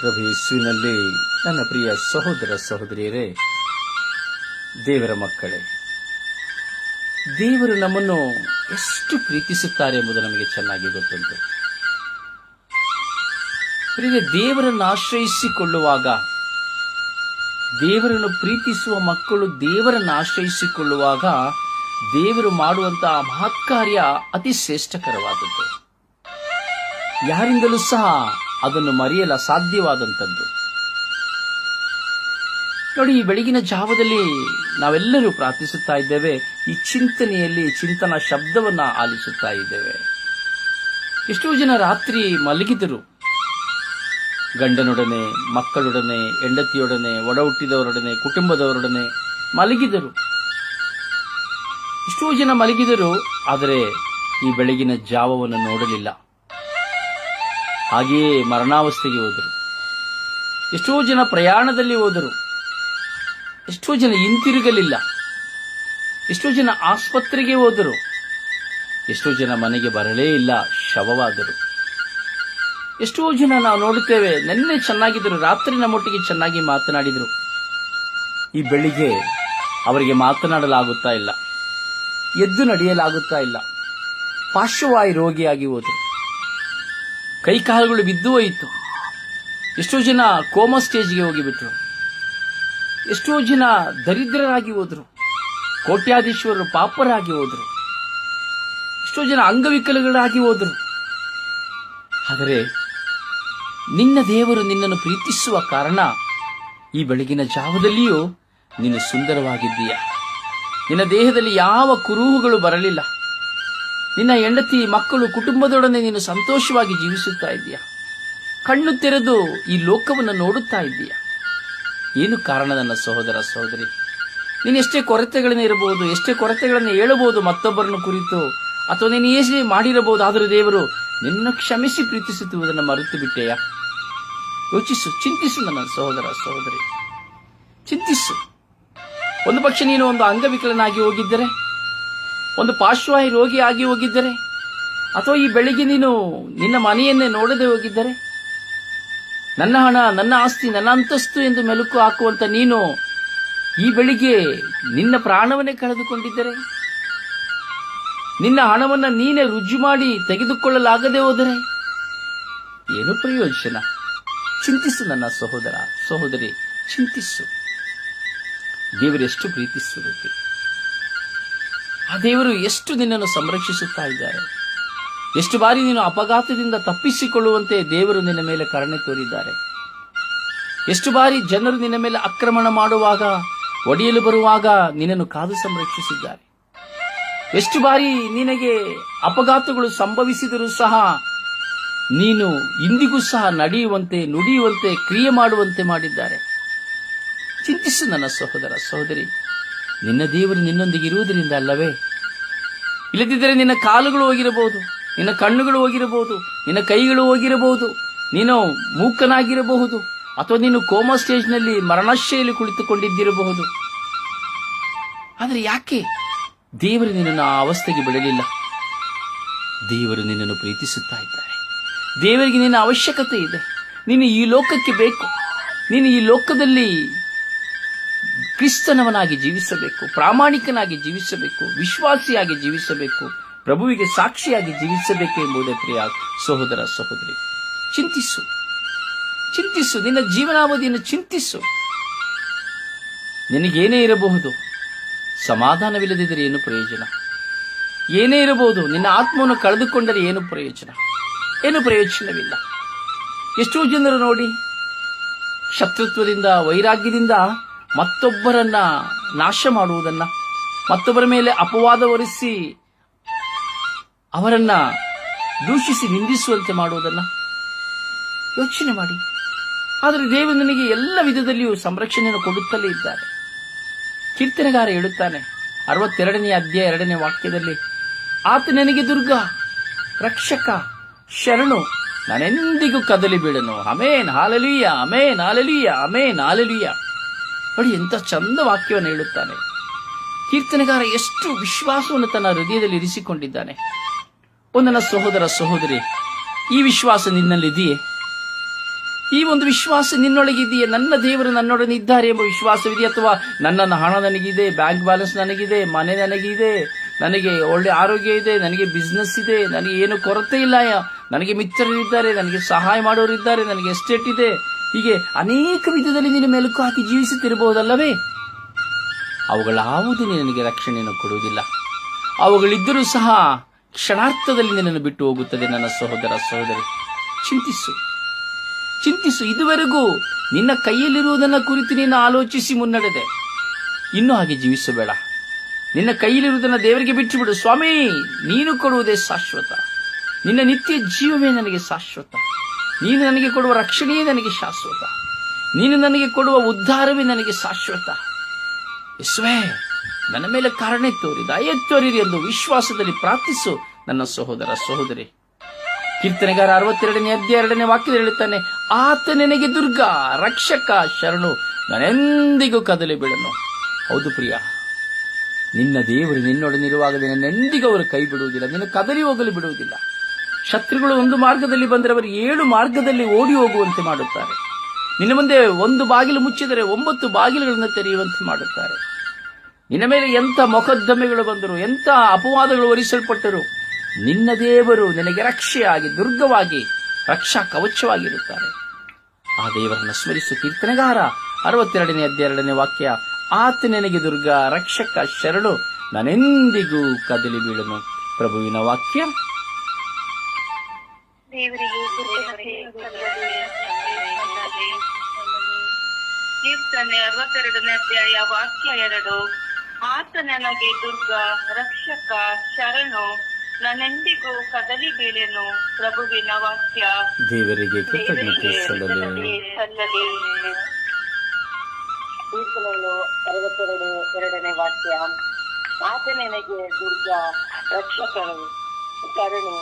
ಪ್ರಭು ನನ್ನ ಪ್ರಿಯ ಸಹೋದರ ಸಹೋದರಿಯರೇ, ದೇವರ ಮಕ್ಕಳೇ, ದೇವರು ನಮ್ಮನ್ನು ಎಷ್ಟು ಪ್ರೀತಿಸುತ್ತಾರೆ ಎಂಬುದು ನಮಗೆ ಚೆನ್ನಾಗಿ ಗೊತ್ತುಂಟು. ಪ್ರಿಯ, ದೇವರನ್ನು ಆಶ್ರಯಿಸಿಕೊಳ್ಳುವಾಗ, ದೇವರನ್ನು ಪ್ರೀತಿಸುವ ಮಕ್ಕಳು ದೇವರನ್ನು ಆಶ್ರಯಿಸಿಕೊಳ್ಳುವಾಗ ದೇವರು ಮಾಡುವಂತಹ ಮಹತ್ಕಾರ್ಯ ಅತಿ ಶ್ರೇಷ್ಠಕರವಾದದ್ದು. ಯಾರಿಂದಲೂ ಸಹ ಅದನ್ನು ಮರೆಯಲು ಸಾಧ್ಯವಾದಂಥದ್ದು. ನೋಡಿ, ಈ ಬೆಳಗಿನ ಜಾವದಲ್ಲಿ ನಾವೆಲ್ಲರೂ ಪ್ರಾರ್ಥಿಸುತ್ತಾ ಇದ್ದೇವೆ, ಈ ಚಿಂತನೆಯಲ್ಲಿ ಚಿಂತನ ಶಬ್ದವನ್ನು ಆಲಿಸುತ್ತಾ ಇದ್ದೇವೆ. ಎಷ್ಟೋ ಜನ ರಾತ್ರಿ ಮಲಗಿದರು. ಗಂಡನೊಡನೆ, ಮಕ್ಕಳೊಡನೆ, ಹೆಂಡತಿಯೊಡನೆ ಒಡ ಹುಟ್ಟಿದವರೊಡನೆ ಕುಟುಂಬದವರೊಡನೆ ಮಲಗಿದರು. ಎಷ್ಟೋ ಜನ ಮಲಗಿದರು, ಆದರೆ ಈ ಬೆಳಗಿನ ಜಾವವನ್ನು ನೋಡಲಿಲ್ಲ. ಹಾಗೆಯೇ ಮರಣಾವಸ್ಥೆಗೆ ಹೋದರು. ಎಷ್ಟೋ ಜನ ಪ್ರಯಾಣದಲ್ಲಿ ಹೋದರು. ಎಷ್ಟೋ ಜನ ಹಿಂತಿರುಗಲಿಲ್ಲ. ಎಷ್ಟೋ ಜನ ಆಸ್ಪತ್ರೆಗೆ ಹೋದರು. ಎಷ್ಟೋ ಜನ ಮನೆಗೆ ಬರಲೇ ಇಲ್ಲ, ಶವವಾದರು. ಎಷ್ಟೋ ಜನ ನಾವು ನೋಡುತ್ತೇವೆ, ನಿನ್ನೆ ಚೆನ್ನಾಗಿದ್ದರು ರಾತ್ರಿ ನಮ್ಮೊಟ್ಟಿಗೆ ಚೆನ್ನಾಗಿ ಮಾತನಾಡಿದರು. ಈ ಬೆಳಿಗ್ಗೆ ಅವರಿಗೆ ಮಾತನಾಡಲಾಗುತ್ತಾ ಇಲ್ಲ. ಎದ್ದು ನಡೆಯಲಾಗುತ್ತಾ ಇಲ್ಲ. ಪಾರ್ಶ್ವವಾಯು ರೋಗಿಯಾಗಿ ಹೋದರು. ಕೈಕಾಲುಗಳು ಬಿದ್ದು ಹೋಯಿತು. ಎಷ್ಟೋ ಜನ ಕೋಮ ಸ್ಟೇಜ್ಗೆ ಹೋಗಿಬಿಟ್ರು. ಎಷ್ಟೋ ಜನ ದರಿದ್ರರಾಗಿ ಹೋದರು. ಕೋಟ್ಯಾಧೀಶ್ವರರು ಪಾಪರಾಗಿ ಹೋದರು. ಎಷ್ಟೋ ಜನ ಅಂಗವಿಕಲಗಳಾಗಿ ಹೋದರು. ಆದರೆ ನಿನ್ನ ದೇವರು ನಿನ್ನನ್ನು ಪ್ರೀತಿಸುವ ಕಾರಣ ಈ ಬೆಳಗಿನ ಜಾವದಲ್ಲಿಯೂ ನೀನು ಸುಂದರವಾಗಿದ್ದೀಯ? ನಿನ್ನ ದೇಹದಲ್ಲಿ ಯಾವ ಕುರುಹುಗಳು ಬರಲಿಲ್ಲ. ನಿನ್ನ ಹೆಂಡತಿ, ಮಕ್ಕಳು ಕುಟುಂಬದೊಡನೆ ನೀನು ಸಂತೋಷವಾಗಿ ಜೀವಿಸುತ್ತಾ ಇದ್ದೀಯ? ಕಣ್ಣು ತೆರೆದು ಈ ಲೋಕವನ್ನು ನೋಡುತ್ತಾ ಇದ್ದೀಯ? ಏನು ಕಾರಣ ನನ್ನ ಸಹೋದರ ಸಹೋದರಿ? ನೀನು ಎಷ್ಟೇ ಕೊರತೆಗಳನ್ನ ಇರಬಹುದು, ಎಷ್ಟೇ ಕೊರತೆಗಳನ್ನು ಹೇಳಬಹುದು, ಮತ್ತೊಬ್ಬರನ್ನು ಕುರಿತು, ಅಥವಾ ನೀನು ಏನೇ ಮಾಡಿರಬಹುದು, ಆದರೂ ದೇವರು ನಿನ್ನ ಕ್ಷಮಿಸಿ ಪ್ರೀತಿಸುತ್ತಿರುವುದನ್ನು ಮರೆತು ಬಿಟ್ಟೆಯಾ? ಯೋಚಿಸು, ಚಿಂತಿಸು ನನ್ನ ಸಹೋದರ ಸಹೋದರಿ. ಚಿಂತಿಸು. ಒಂದು ಪಕ್ಷ ನೀನು ಒಂದು ಅಂಗವಿಕಲನಾಗಿ ಹೋಗಿದ್ದರೆ, ಒಂದು ಪಾರ್ಶ್ವಾಯಿ ರೋಗಿ ಆಗಿ ಹೋಗಿದ್ದರೆ, ಅಥವಾ ಈ ಬೆಳಿಗ್ಗೆ ನೀನು ನಿನ್ನ ಮನೆಯನ್ನೇ ನೋಡದೆ ಹೋಗಿದ್ದರೆ, ನನ್ನ ಹಣ, ನನ್ನ ಆಸ್ತಿ, ನನ್ನ ಅಂತಸ್ತು ಎಂದು ಮೆಲುಕು ಹಾಕುವಂತ ನೀನು ಈ ಬೆಳಿಗ್ಗೆ ನಿನ್ನ ಪ್ರಾಣವನ್ನೇ ಕಳೆದುಕೊಂಡಿದ್ದರೆ, ನಿನ್ನ ಹಣವನ್ನ ನೀನೇ ರುಜು ಮಾಡಿ ತೆಗೆದುಕೊಳ್ಳಲಾಗದೆ ಹೋದರೆ, ಏನು ಪ್ರಯೋಜನ? ಚಿಂತಿಸು ನನ್ನ ಸಹೋದರ, ಸಹೋದರಿ, ಚಿಂತಿಸು. ದೇವರೆಷ್ಟು ಪ್ರೀತಿಸುತ್ತೆ. ಆ ದೇವರು ಎಷ್ಟು ನಿನ್ನನ್ನು ಸಂರಕ್ಷಿಸುತ್ತಾ ಇದ್ದಾರೆ. ಎಷ್ಟು ಬಾರಿ ನೀನು ಅಪಘಾತದಿಂದ ತಪ್ಪಿಸಿಕೊಳ್ಳುವಂತೆ ದೇವರು ನಿನ್ನ ಮೇಲೆ ಕರುಣೆ ತೋರಿದ್ದಾರೆ. ಎಷ್ಟು ಬಾರಿ ಜನರು ನಿನ್ನ ಮೇಲೆ ಆಕ್ರಮಣ ಮಾಡುವಾಗ, ಒಡೆಯಲು ಬರುವಾಗ ನಿನ್ನನ್ನು ಕಾದು ಸಂರಕ್ಷಿಸಿದ್ದಾರೆ. ಎಷ್ಟು ಬಾರಿ ನಿನಗೆ ಅಪಘಾತಗಳು ಸಂಭವಿಸಿದರೂ ಸಹ ನೀನು ಇಂದಿಗೂ ಸಹ ನಡೆಯುವಂತೆ, ನುಡಿಯುವಂತೆ, ಕ್ರಿಯೆ ಮಾಡುವಂತೆ ಮಾಡಿದ್ದಾರೆ. ಚಿಂತಿಸು ನನ್ನ ಸಹೋದರ ಸಹೋದರಿ. ನಿನ್ನ ದೇವರು ನಿನ್ನೊಂದಿಗೆ ಇರುವುದರಿಂದ ಅಲ್ಲವೇ? ಇಲ್ಲದಿದ್ದರೆ ನಿನ್ನ ಕಾಲುಗಳು ಹೋಗಿರಬಹುದು, ನಿನ್ನ ಕಣ್ಣುಗಳು ಹೋಗಿರಬಹುದು, ನಿನ್ನ ಕೈಗಳು ಹೋಗಿರಬಹುದು, ನೀನು ಮೂಕನಾಗಿರಬಹುದು, ಅಥವಾ ನೀನು ಕೋಮಾ ಸ್ಟೇಜ್ನಲ್ಲಿ ಮರಣಶೈಲಿ ಕುಳಿತುಕೊಂಡಿದ್ದಿರಬಹುದು. ಆದರೆ ಯಾಕೆ? ದೇವರು ನಿನ್ನನ್ನು ಆ ಅವಸ್ಥೆಗೆ ಬಿಡಲಿಲ್ಲ. ದೇವರು ನಿನ್ನನ್ನು ಪ್ರೀತಿಸುತ್ತಾ ಇದ್ದಾರೆ. ದೇವರಿಗೆ ನಿನ್ನ ಅವಶ್ಯಕತೆ ಇದೆ. ನೀನು ಈ ಲೋಕಕ್ಕೆ ಬೇಕು. ನೀನು ಈ ಲೋಕದಲ್ಲಿ ಕ್ರಿಸ್ತನವನಾಗಿ ಜೀವಿಸಬೇಕು, ಪ್ರಾಮಾಣಿಕನಾಗಿ ಜೀವಿಸಬೇಕು, ವಿಶ್ವಾಸಿಯಾಗಿ ಜೀವಿಸಬೇಕು, ಪ್ರಭುವಿಗೆ ಸಾಕ್ಷಿಯಾಗಿ ಜೀವಿಸಬೇಕು ಎಂಬುದೇ ಪ್ರಿಯ ಸಹೋದರ ಸಹೋದರಿ. ಚಿಂತಿಸು. ಚಿಂತಿಸು. ನಿನ್ನ ಜೀವನಾವಧಿಯನ್ನು ಚಿಂತಿಸು. ನಿನಗೇನೇ ಇರಬಹುದು? ಸಮಾಧಾನವಿಲ್ಲದಿದ್ದರೆ ಏನು ಪ್ರಯೋಜನ? ಏನೇ ಇರಬಹುದು? ನಿನ್ನ ಆತ್ಮವನ್ನು ಕಳೆದುಕೊಂಡರೆ ಏನು ಪ್ರಯೋಜನ? ಏನು ಪ್ರಯೋಜನವಿಲ್ಲ. ಎಷ್ಟೋ ಜನರು ನೋಡಿ, ಶತ್ರುತ್ವದಿಂದ, ವೈರಾಗ್ಯದಿಂದ ಮತ್ತೊಬ್ಬರನ್ನ ನಾಶ ಮಾಡುವುದನ್ನ, ಮತ್ತೊಬ್ಬರ ಮೇಲೆ ಅಪವಾದ ಹೊರಿಸಿ ಅವರನ್ನ ದೂಷಿಸಿ ನಿಂದಿಸುವಂತೆ ಮಾಡುವುದನ್ನ. ಯೋಚನೆ ಮಾಡಿ. ಆದರೆ ದೇವರು ನನಗೆ ಎಲ್ಲ ವಿಧದಲ್ಲಿಯೂ ಸಂರಕ್ಷಣೆಯನ್ನು ಕೊಡುತ್ತಲೇ ಇದ್ದಾರೆ. ಕೀರ್ತನೆಗಾರ ಹೇಳುತ್ತಾನೆ, ಅರವತ್ತೆರಡನೇ ಅಧ್ಯಾಯ ಎರಡನೇ ವಾಕ್ಯದಲ್ಲಿ, ಆತ ನನಗೆ ದುರ್ಗ, ರಕ್ಷಕ, ಶರಣು, ನಾನೆಂದಿಗೂ ಕದಲಿ ಬೀಳನು amen, hallelujah amen hallelujah, amen, hallelujah. ನೋಡಿ ಎಂಥ ಚಂದ ವಾಕ್ಯವನ್ನು ಹೇಳುತ್ತಾನೆ. ಕೀರ್ತನೆಗಾರ ಎಷ್ಟು ವಿಶ್ವಾಸವನ್ನು ತನ್ನ ಹೃದಯದಲ್ಲಿ ಇರಿಸಿಕೊಂಡಿದ್ದಾನೆ. ಒಂದನ ಸಹೋದರ ಸಹೋದರಿ, ಈ ವಿಶ್ವಾಸ ನಿನ್ನಲ್ಲಿದೆಯೇ? ಈ ಒಂದು ವಿಶ್ವಾಸ ನಿನ್ನೊಳಗಿದೆಯೇ? ನನ್ನ ದೇವರು ನನ್ನೊಡನೆ ಇದ್ದಾರೆ ಎಂಬ ವಿಶ್ವಾಸವಿದೆ ಅಥವಾ ನನ್ನ ಹಣ ನನಗಿದೆ, ಬ್ಯಾಂಕ್ ಬ್ಯಾಲೆನ್ಸ್ ನನಗಿದೆ, ಮನೆ ನನಗಿದೆ, ನನಗೆ ಒಳ್ಳೆ ಆರೋಗ್ಯ ಇದೆ, ನನಗೆ ಬಿಸ್ನೆಸ್ ಇದೆ, ನನಗೆ ಏನು ಕೊರತೆ ಇಲ್ಲ, ನನಗೆ ನನಗೆ ಮಿತ್ರರಿದ್ದಾರೆ ನನಗೆ ಸಹಾಯ ಮಾಡೋರಿದ್ದಾರೆ, ನನಗೆ ಎಸ್ಟೇಟ್ ಇದೆ. ಹೀಗೆ ಅನೇಕ ವಿಧದಲ್ಲಿ ನೀನು ಮೆಲುಕು ಹಾಕಿ ಜೀವಿಸುತ್ತಿರಬಹುದಲ್ಲವೇ? ಅವುಗಳಾವುದು ನಿನಗೆ ರಕ್ಷಣೆಯನ್ನು ಕೊಡುವುದಿಲ್ಲ. ಅವುಗಳಿದ್ದರೂ ಸಹ ಕ್ಷಣಾರ್ಥದಲ್ಲಿ ನಿನ್ನನ್ನು ಬಿಟ್ಟು ಹೋಗುತ್ತದೆ ನನ್ನ ಸಹೋದರ ಸಹೋದರಿ. ಚಿಂತಿಸು. ಚಿಂತಿಸು. ಇದುವರೆಗೂ ನಿನ್ನ ಕೈಯಲ್ಲಿರುವುದನ್ನ ಕುರಿತು ನೀನು ಆಲೋಚಿಸಿ ಮುನ್ನಡೆದೆ. ಇನ್ನೂ ಹಾಗೆ ಜೀವಿಸಬೇಡ. ನಿನ್ನ ಕೈಯಲ್ಲಿರುವುದನ್ನು ದೇವರಿಗೆ ಬಿಟ್ಟು ಬಿಡು ಸ್ವಾಮಿ, ನೀನು ಕೊಡುವುದೇ ಶಾಶ್ವತ. ನಿನ್ನ ನಿತ್ಯ ಜೀವವೇ ನನಗೆ ಶಾಶ್ವತ. ನೀನು ನನಗೆ ಕೊಡುವ ರಕ್ಷಣೆಯೇ ನನಗೆ ಶಾಶ್ವತ. ನೀನು ನನಗೆ ಕೊಡುವ ಉದ್ಧಾರವೇ ನನಗೆ ಶಾಶ್ವತ. ಯಸ್ವೇ, ನನ್ನ ಮೇಲೆ ಕಾರಣೆ ತೋರಿ, ದಯ ತೋರಿರಿ ಎಂದು ವಿಶ್ವಾಸದಲ್ಲಿ ಪ್ರಾರ್ಥಿಸು ನನ್ನ ಸಹೋದರ ಸಹೋದರಿ. ಕೀರ್ತನೆಗಾರ ಅರವತ್ತೆರಡನೇ ಅಧ್ಯಾಯ ಎರಡನೇ ವಾಕ್ಯದಲ್ಲಿ ಹೇಳುತ್ತಾನೆ, ಆತ ನನಗೆ ದುರ್ಗ, ರಕ್ಷಕ, ಶರಣು ನಾನೆಂದಿಗೂ ಕದಲಿ ಬಿಡನು. ಹೌದು ಪ್ರಿಯ, ನಿನ್ನ ದೇವರು ನಿನ್ನೊಡನಿರುವಾಗ ನಿನ್ನೆಂದಿಗೂ ಅವರು ಕೈ ಬಿಡುವುದಿಲ್ಲ, ನಿನ್ನ ಕದಲಿ ಹೋಗಲು ಬಿಡುವುದಿಲ್ಲ. ಶತ್ರುಗಳು ಒಂದು ಮಾರ್ಗದಲ್ಲಿ ಬಂದರೆ ಅವರು ಏಳು ಮಾರ್ಗದಲ್ಲಿ ಓಡಿ ಹೋಗುವಂತೆ ಮಾಡುತ್ತಾರೆ. ನಿನ್ನ ಮುಂದೆ ಒಂದು ಬಾಗಿಲು ಮುಚ್ಚಿದರೆ ಒಂಬತ್ತು ಬಾಗಿಲುಗಳನ್ನು ತೆರೆಯುವಂತೆ ಮಾಡುತ್ತಾರೆ. ನಿನ್ನ ಮೇಲೆ ಎಂಥ ಮೊಕದ್ದಮೆಗಳು ಬಂದರು, ಎಂಥ ಅಪವಾದಗಳು ಒರಿಸಲ್ಪಟ್ಟರು, ನಿನ್ನ ದೇವರು ನಿನಗೆ ರಕ್ಷೆಯಾಗಿ, ದುರ್ಗವಾಗಿ, ರಕ್ಷಾ ಕವಚವಾಗಿರುತ್ತಾರೆ. ಆ ದೇವರನ್ನು ಸ್ಮರಿಸು ಕೀರ್ತನೆಗಾರ. ಅರವತ್ತೆರಡನೇ ಹದಿನೆರಡನೇ ವಾಕ್ಯ ಆತ ನನಗೆ ದುರ್ಗ, ರಕ್ಷಕ, ಶರಣು, ನನೆಂದಿಗೂ ಕದಲಿ ಬೀಳನು. ಪ್ರಭುವಿನ ವಾಕ್ಯ ದೇವರಿಗೆ. ಕೀರ್ತನೆ ಅರವತ್ತೆರಡನೇ ಅಧ್ಯಾಯ ವಾಕ್ಯ ಎರಡು. ಆತ ನನಗೆ ದುರ್ಗ ರಕ್ಷಕ ಶರಣು ನನ್ನೆಂದಿಗೂ ಕದಲಿ ಬೀಳೆನು ಪ್ರಭುವಿನ ವಾಕ್ಯ. ದೇವರಿಗೆ ಕೃತಜ್ಞತೆ ಸಲ್ಲಲಿ. ಅರವತ್ತೆರಡು ಎರಡನೇ ವಾಕ್ಯ. ಆತ ನನಗೆ ದುರ್ಗ ರಕ್ಷಕನು ಶರಣು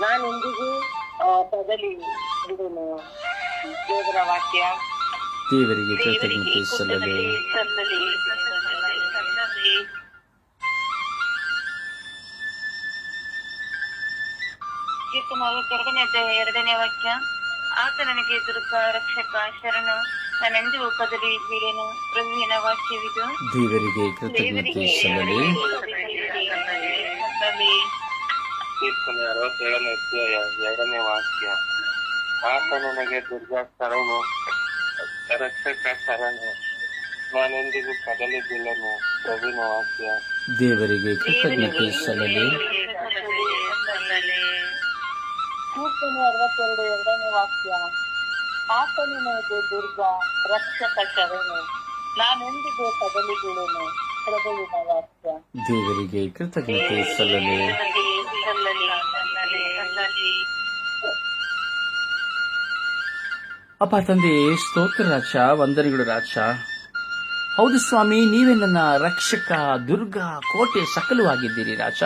ನಾನೆಂದಿಗೂ ದೇವರ ವಾಕ್ಯ. ದೇವರಿಗೆ ಕೃತಜ್ಞತೆ ಸಲ್ಲಲಿ. ಅರವತ್ತೆರಡನೇ ಅಧ್ಯಾಯ ಎರಡನೇ ವಾಕ್ಯ. ಆತ ನನಗೆ ದುರ್ಗ ರಕ್ಷಕ ಶರಣು ನಾನೆಂದಿಗೂ ಕದಲಿ ಬೀಳೇನು ಪ್ರಭುವಿನ ವಾಕ್ಯವಿದು. ದೇವರಿಗೆ ಕೃತಜ್ಞತೆ ಸಲ್ಲಲಿ. ಕೀರ್ತನೆ ಅರವತ್ತೇಳನೇ ಅಧ್ಯಾಯ ಎರಡನೇ ವಾಕ್ಯ ಆತ ನನಗೆ ದುರ್ಗಾ ಶರಣು ರಕ್ಷಕ ಶರಣು ನಾನೆಂದಿಗೂ ಕದಲಿ ಬೀಳನು ಪ್ರಭುವಿನ ವಾಕ್ಯ ದೇವರಿಗೆ ಕೃತಜ್ಞತೆ ಸಲ್ಲಲಿ. ಕೀರ್ತನೆ ಅರವತ್ತೆರಡು ಎರಡನೇ ವಾಕ್ಯ. ಆತನು ನನಗೆ ದುರ್ಗಾ ರಕ್ಷಕ ಶರಣು. ನಾನೆಂದಿಗೂ ಕದಲಿದ್ದಿಲ್ಲನು ಪ್ರಭುವಿನ ವಾಕ್ಯ. ದೇವರಿಗೆ ಕೃತಜ್ಞತೆ ಸಲ್ಲಲಿ. ಅಪ್ಪ ತಂದೆ, ಸ್ತೋತ್ರ ರಾಜ, ವಂದನೆಗಳು ರಾಜ. ಹೌದು ಸ್ವಾಮಿ, ನೀವೇ ನನ್ನ ರಕ್ಷಕ, ದುರ್ಗ, ಕೋಟೆ ಸಕಲವಾಗಿದ್ದೀರಿ ರಾಜ.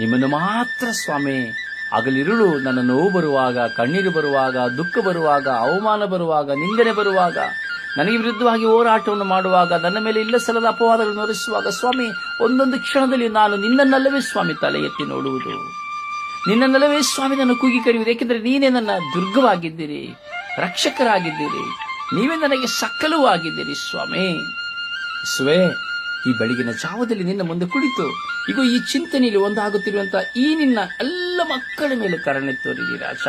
ನಿಮ್ಮನ್ನು ಮಾತ್ರ ಸ್ವಾಮಿ, ಹಗಲಿರುಳು ನನ್ನ ನೋವು ಬರುವಾಗ, ಕಣ್ಣೀರು ಬರುವಾಗ, ದುಃಖ ಬರುವಾಗ, ಅವಮಾನ ಬರುವಾಗ, ನಿಂದನೆ ಬರುವಾಗ, ನನಗೆ ವಿರುದ್ಧವಾಗಿ ಹೋರಾಟವನ್ನು ಮಾಡುವಾಗ, ನನ್ನ ಮೇಲೆ ಇಲ್ಲ ಸಲದ ಅಪವಾದಗಳನ್ನು ಹೊರಿಸುವಾಗ ಸ್ವಾಮಿ, ಒಂದೊಂದು ಕ್ಷಣದಲ್ಲಿ ನಾನು ನಿನ್ನನ್ನಲ್ಲವೇ ಸ್ವಾಮಿ ತಲೆ ಎತ್ತಿ ನೋಡುವುದು. ನಿನ್ನನ್ನಲ್ಲವೇ ಸ್ವಾಮಿ ನನ್ನ ಕೂಗಿ ಕರೆಯುವುದು, ಏಕೆಂದರೆ ನೀನೇ ನನ್ನ ದುರ್ಗವಾಗಿದ್ದೀರಿ. ರಕ್ಷಕರಾಗಿದ್ದೀರಿ. ನೀವೇ ನನಗೆ ಸಕಲವೂ ಆಗಿದ್ದೀರಿ ಸ್ವಾಮಿ. ಸ್ವೆ, ಈ ಬೆಳಗಿನ ಜಾವದಲ್ಲಿ ನಿನ್ನ ಮುಂದೆ ಕುಳಿತು ಈಗ ಈ ಚಿಂತನೆಯಲ್ಲಿ ಒಂದಾಗುತ್ತಿರುವಂತಹ ಈ ನಿನ್ನ ಎಲ್ಲ ಮಕ್ಕಳ ಮೇಲೆ ಕರಣೆ ತೋರಿದಿ ರಾಜ.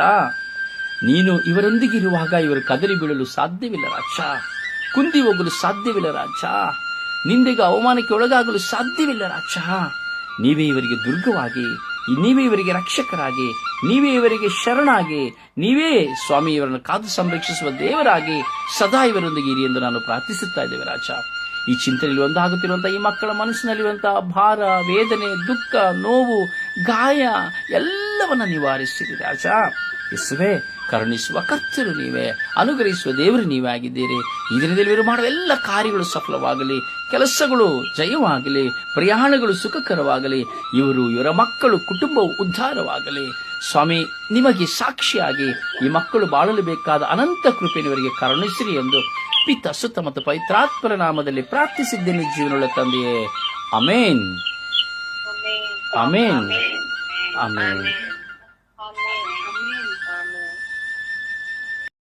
ನೀನು ಇವರೊಂದಿಗೆ ಇರುವಾಗ ಇವರು ಕದರಿ ಬೀಳಲು ಸಾಧ್ಯವಿಲ್ಲ, ರಾಜ. ಕುಂದಿ ಹೋಗಲು ಸಾಧ್ಯವಿಲ್ಲ, ರಾಜ. ನಿಂದೆಗೆ ಅವಮಾನಕ್ಕೆ ಒಳಗಾಗಲು ಸಾಧ್ಯವಿಲ್ಲ, ರಾಜ. ನೀವೇ ಇವರಿಗೆ ದುರ್ಗವಾಗಿ ನೀವೇ ಇವರಿಗೆ ರಕ್ಷಕರಾಗಿ, ನೀವೇ ಇವರಿಗೆ ಶರಣಾಗಿ, ನೀವೇ ಸ್ವಾಮಿ ಇವರನ್ನು ಕಾದು ಸಂರಕ್ಷಿಸುವ ದೇವರಾಗಿ ಸದಾ ಇವರೊಂದಿಗೆ ಇರಿ ಎಂದು ನಾನು ಪ್ರಾರ್ಥಿಸುತ್ತಾ ಇದ್ದೇವೆ ರಾಜ. ಈ ಚಿಂತನೆಯಲ್ಲಿ ಒಂದಾಗುತ್ತಿರುವಂತಹ ಈ ಮಕ್ಕಳ ಮನಸ್ಸಿನಲ್ಲಿರುವಂತಹ ಭಾರ, ವೇದನೆ, ದುಃಖ, ನೋವು, ಗಾಯ ಎಲ್ಲವನ್ನ ನಿವಾರಿಸಿರಿ ರಾಜ. ಯೇಸುವೆ ಕರುಣಿಸುವ ಕರ್ತರು ನೀವೇ ಅನುಗ್ರಹಿಸುವ ದೇವರು ನೀವೇ ಆಗಿದ್ದೀರಿ ಈ ದಿನದಲ್ಲಿ ಇವರು ಮಾಡುವ ಎಲ್ಲ ಕಾರ್ಯಗಳು ಸಫಲವಾಗಲಿ ಕೆಲಸಗಳು ಜಯವಾಗಲಿ ಪ್ರಯಾಣಗಳು ಸುಖಕರವಾಗಲಿ ಇವರು ಇವರ ಮಕ್ಕಳು ಕುಟುಂಬವು ಉದ್ಧಾರವಾಗಲಿ. ಸ್ವಾಮಿ ನಿಮಗೆ ಸಾಕ್ಷಿಯಾಗಿ ಈ ಮಕ್ಕಳು ಬಾಳಲು ಬೇಕಾದ ಅನಂತ ಕೃಪೆ ಇವರಿಗೆ ಕರುಣಿಸಿರಿ ಎಂದು ಪಿತ ಸುತ್ತ ಮತ್ತು ಪವಿತ್ರಾತ್ಮರ ನಾಮದಲ್ಲಿ ಪ್ರಾರ್ಥಿಸಿದ್ದೇನೆ ಜೀವನಗಳ ತಂದೆಯೇ. ಅಮೇನ್. ಅಮೇನ್. ಅಮೇನ್.